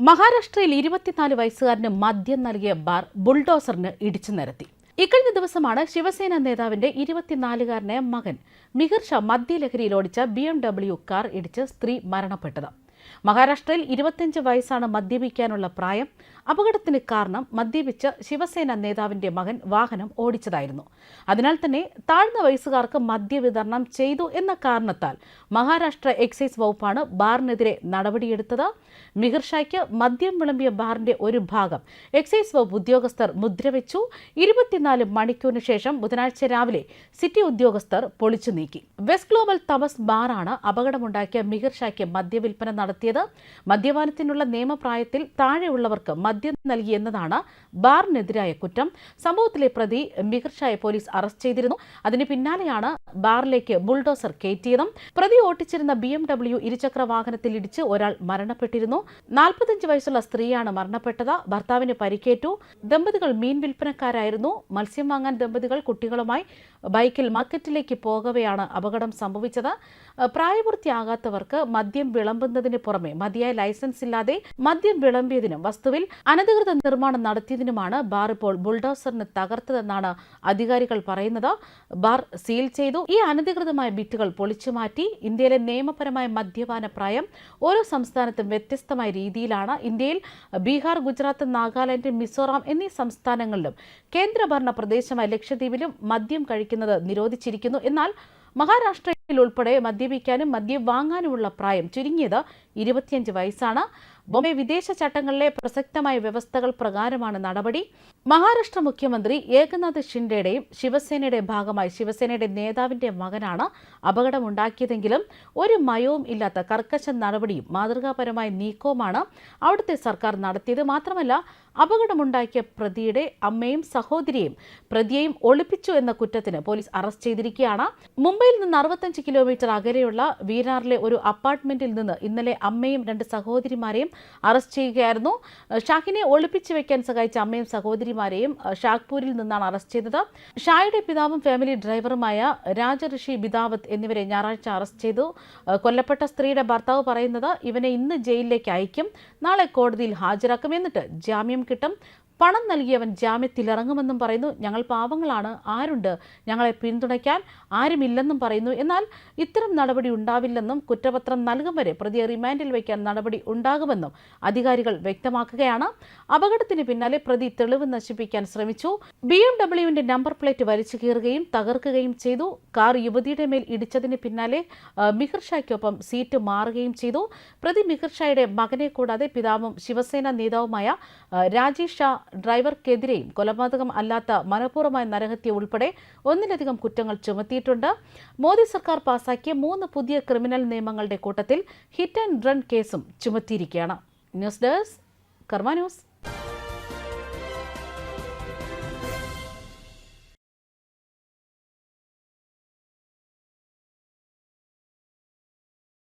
മഹാരാഷ്ട്രയിൽ ഇരുപത്തിനാല് വയസ്സുകാരന് മദ്യം നൽകിയ ബാർ ബുൾഡോസറിന് ഇടിച്ചു നിരത്തി. ഇക്കഴിഞ്ഞ ദിവസമാണ് ശിവസേന നേതാവിന്റെ ഇരുപത്തിനാലുകാരനായ മകൻ മിഹിർഷ മദ്യലഹരിയിൽ ഓടിച്ച ബി എം ഡബ്ല്യു കാർ ഇടിച്ച് സ്ത്രീ മരണപ്പെട്ടത്. മഹാരാഷ്ട്രയിൽ ഇരുപത്തിയഞ്ച് വയസ്സാണ് മദ്യപിക്കാനുള്ള പ്രായം. അപകടത്തിന് കാരണം മദ്യപിച്ച് ശിവസേന നേതാവിന്റെ മകൻ വാഹനം ഓടിച്ചതായിരുന്നു. അതിനാൽ തന്നെ താഴ്ന്ന വയസ്സുകാർക്ക് മദ്യവിതരണം ചെയ്തു എന്ന കാരണത്താൽ മഹാരാഷ്ട്ര എക്സൈസ് വകുപ്പാണ് ബാറിനെതിരെ നടപടിയെടുത്തത്. മിഹിർഷായ്ക്ക് മദ്യം വിളമ്പിയ ബാറിന്റെ ഒരു ഭാഗം എക്സൈസ് വകുപ്പ് ഉദ്യോഗസ്ഥർ മുദ്രവെച്ചു. ഇരുപത്തിനാല് മണിക്കൂറിന് ശേഷം ബുധനാഴ്ച രാവിലെ സിറ്റി ഉദ്യോഗസ്ഥർ പൊളിച്ചു നീക്കി. വെസ്റ്റ് ഗ്ലോബൽ തമസ് ബാറാണ് അപകടമുണ്ടാക്കിയ മിഹിർഷായ്ക്ക് മദ്യവിൽപ്പന മദ്യവിൽപ്പന നടത്തിയത്. മദ്യപാനത്തിനുള്ള നിയമപ്രായത്തിൽ താഴെയുള്ളവർക്ക് മദ്യം നൽകിയെന്നതാണ് ബാറിനെതിരായ കുറ്റം. സംഭവത്തിലെ പ്രതി മിഹിർ പോലീസ് അറസ്റ്റ് ചെയ്തിരുന്നു. അതിന് പിന്നാലെയാണ് ബാറിലേക്ക് ബുൾഡോസർ കയറ്റിയതും. പ്രതി ഓട്ടിച്ചിരുന്ന ബി എം ഡബ്ല്യു ഇരുചക്ര വാഹനത്തിൽ ഇടിച്ച് ഒരാൾ മരണപ്പെട്ടിരുന്നു. നാൽപ്പത്തഞ്ച് വയസ്സുള്ള സ്ത്രീയാണ് മരണപ്പെട്ടത്. ഭർത്താവിന് പരിക്കേറ്റു. ദമ്പതികൾ മീൻ വിൽപ്പനക്കാരായിരുന്നു. മത്സ്യം വാങ്ങാൻ ദമ്പതികൾ കുട്ടികളുമായി ബൈക്കിൽ മാർക്കറ്റിലേക്ക് പോകവെയാണ് അപകടം സംഭവിച്ചത്. പ്രായപൂർത്തിയാകാത്തവർക്ക് മദ്യം വിളമ്പുന്നതിന് പുറമെ മതിയായ ലൈസൻസ് ഇല്ലാതെ മദ്യം വിളമ്പിയതിനും വസ്തുവിൽ അനധികൃത നിർമ്മാണം നടത്തിയതിനുമാണ് ബാർ ഇപ്പോൾ ബുൾഡോസറിന് തകർത്തതെന്നാണ് അധികാരികൾ പറയുന്നത്. ബാർ സീൽ ചെയ്തു. ഈ അനധികൃതമായ ബിറ്റുകൾ പൊളിച്ചു മാറ്റി ഇന്ത്യയിലെ നിയമപരമായ മദ്യപാന പ്രായം ഓരോ സംസ്ഥാനത്തും വ്യത്യസ്തമായ രീതിയിലാണ്. ഇന്ത്യയിൽ ബീഹാർ ഗുജറാത്ത് നാഗാലാൻഡ് മിസോറാം എന്നീ സംസ്ഥാനങ്ങളിലും കേന്ദ്രഭരണ പ്രദേശമായ ലക്ഷദ്വീപിലും മദ്യം കഴിക്കുന്നത് നിരോധിച്ചിരിക്കുന്നു. എന്നാൽ മഹാരാഷ്ട്രയിൽ ഉൾപ്പെടെ മദ്യപിക്കാനും മദ്യം വാങ്ങാനുമുള്ള പ്രായം ചുരുങ്ങിയത് ഇരുപത്തിയഞ്ച് വയസ്സാണ്. ബോംബെ വിദേശ ചട്ടങ്ങളിലെ പ്രസക്തമായ വ്യവസ്ഥകൾ പ്രകാരമാണ് നടപടി. മഹാരാഷ്ട്ര മുഖ്യമന്ത്രി ഏകനാഥ് ഷിൻഡെയുടെയും ശിവസേനയുടെ ഭാഗമായി ശിവസേനയുടെ നേതാവിന്റെ മകനാണ് അപകടമുണ്ടാക്കിയതെങ്കിലും ഒരു മയവും ഇല്ലാത്ത കർക്കശ നടപടിയും മാതൃകാപരമായ നീക്കവുമാണ് അവിടുത്തെ സർക്കാർ നടത്തിയത്. മാത്രമല്ല അപകടമുണ്ടാക്കിയ പ്രതിയുടെ അമ്മയും സഹോദരിയെയും പ്രതിയെയും ഒളിപ്പിച്ചു എന്ന കുറ്റത്തിന് പോലീസ് അറസ്റ്റ് ചെയ്തിരിക്കുകയാണ്. മുംബൈയിൽ നിന്ന് അറുപത്തഞ്ച് കിലോമീറ്റർ അകലെയുള്ള വീരാറിലെ ഒരു അപ്പാർട്ട്മെന്റിൽ നിന്ന് ഇന്നലെ അമ്മയും രണ്ട് സഹോദരിമാരെയും അറസ്റ്റ് ചെയ്യുകയായിരുന്നു. ഷാഹിനെ ഒളിപ്പിച്ചു വെക്കാൻ സഹായിച്ച അമ്മയും സഹോദരിമാരെയും ഷാഗ്പൂരിൽ നിന്നാണ് അറസ്റ്റ് ചെയ്തത്. ഷായുടെ പിതാവും ഫാമിലി ഡ്രൈവറുമായ രാജഋഷി ബിദാവത്ത് എന്നിവരെ ഞായറാഴ്ച അറസ്റ്റ് ചെയ്തു. കൊല്ലപ്പെട്ട സ്ത്രീയുടെ ഭർത്താവ് പറയുന്നത് ഇവനെ ഇന്ന് ജയിലിലേക്ക് അയക്കും നാളെ കോടതിയിൽ ഹാജരാക്കും എന്നിട്ട് ജാമ്യം കിട്ടും. പണം നൽകിയവൻ ജാമ്യത്തിലിറങ്ങുമെന്നും പറയുന്നു. ഞങ്ങൾ പാവങ്ങളാണ്. ആരുണ്ട്? ഞങ്ങളെ പിന്തുണയ്ക്കാൻ ആരുമില്ലെന്നും പറയുന്നു. എന്നാൽ ഇത്തരം നടപടി ഉണ്ടാവില്ലെന്നും കുറ്റപത്രം നൽകും വരെ പ്രതിയെ റിമാൻഡിൽ വയ്ക്കാൻ നടപടി ഉണ്ടാകുമെന്നും അധികാരികൾ വ്യക്തമാക്കുകയാണ്. അപകടത്തിന് പിന്നാലെ പ്രതി തെളിവ് നശിപ്പിക്കാൻ ശ്രമിച്ചു. ബി എം ഡബ്ല്യുവിന്റെ നമ്പർ പ്ലേറ്റ് വലിച്ചു കീറുകയും തകർക്കുകയും ചെയ്തു. കാർ യുവതിയുടെ മേൽ ഇടിച്ചതിന് പിന്നാലെ മിഹിർ ഷായ്ക്കൊപ്പം സീറ്റ് മാറുകയും ചെയ്തു. പ്രതി മിഹിർ ഷായുടെ മകനെ കൂടാതെ പിതാവും ശിവസേന നേതാവുമായ രാജേഷ് ഷാ ഡ്രൈവർക്കെതിരെയും കൊലപാതകം അല്ലാത്ത മനഃപൂർവമായ നരഹത്യ ഉൾപ്പെടെ ഒന്നിലധികം കുറ്റങ്ങൾ ചുമത്തിയിട്ടുണ്ട്. മോദി സർക്കാർ പാസാക്കിയ മൂന്ന് പുതിയ ക്രിമിനൽ നിയമങ്ങളുടെ കൂട്ടത്തിൽ ഹിറ്റ് ആൻഡ് റൺ കേസും ചുമത്തിയിരിക്കുകയാണ്. News desk Karma news.